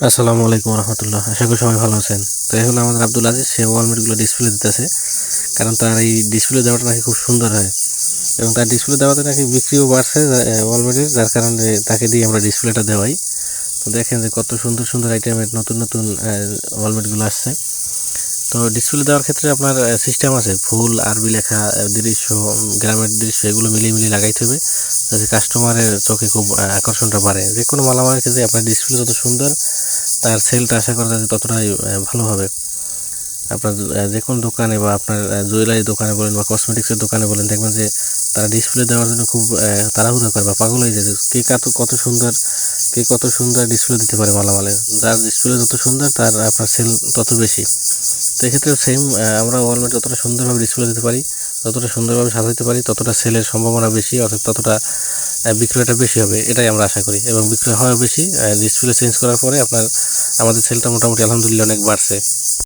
আসসালামু আলাইকুম রহমতুল্লাহ। আশা করি সবাই ভালো আছেন। তো এই হলো আমাদের আব্দুল আজিজ। সে ওয়ালমেটগুলো ডিসপ্লে দিতেছে। কারণ তার এই ডিসপ্লে দেওয়াটা নাকি খুব সুন্দর হয়। এবং তার ডিসপ্লে দেওয়াতে নাকি বিক্রিও বাড়ছে ওয়ালমেটের যার কারণে তাকে দিয়ে আমরা ডিসপ্লেটা দেওয়াই। তো দেখেন যে কত সুন্দর সুন্দর আইটেমের নতুন নতুন ওয়ালমেটগুলো আসছে। তো ডিসপ্লে দেওয়ার ক্ষেত্রে আপনার সিস্টেম আছে। ফুল, আরবি লেখা দৃশ্য গ্রামের দৃশ্য, এগুলো মিলিয়ে মিলিয়ে লাগাইতে হবে। যাতে কাস্টমারের চোখে খুব আকর্ষণটা বাড়ে। যে কোনো মালামালের ক্ষেত্রে আপনার ডিসপ্লে যত সুন্দর তার সেলটা আশা করা যায় যে ততটাই ভালো হবে। আপনার যে কোনো দোকানে বা আপনার জুয়েলারি দোকানে বলেন বা কসমেটিক্সের দোকানে বলেন, দেখবেন যে তারা ডিসপ্লে দেওয়ার জন্য খুব তাড়াহুড়ো করে বা পাগল হয়ে যায় কে কত কত সুন্দর, কে কত সুন্দর ডিসপ্লে দিতে পারে মালামালের যার ডিসপ্লে যত সুন্দর, তার আপনার সেল তত বেশি। তো এক্ষেত্রে সেম আমরা ওয়ালমেট যতটা সুন্দরভাবে ডিসপ্লে দিতে পারি যতটা সুন্দরভাবে সাজাতে পারি, ততটা সেলের সম্ভাবনা বেশি, অর্থাৎ ততটা বিক্রয়টা বেশি হবে, এটাই আমরা আশা করি। এবং বিক্রয় হয় বেশি ডিসপ্লে চেঞ্জ করার পরে আপনার, আমাদের সেলটা মোটামুটি আলহামদুলিল্লাহ অনেক বাড়ছে।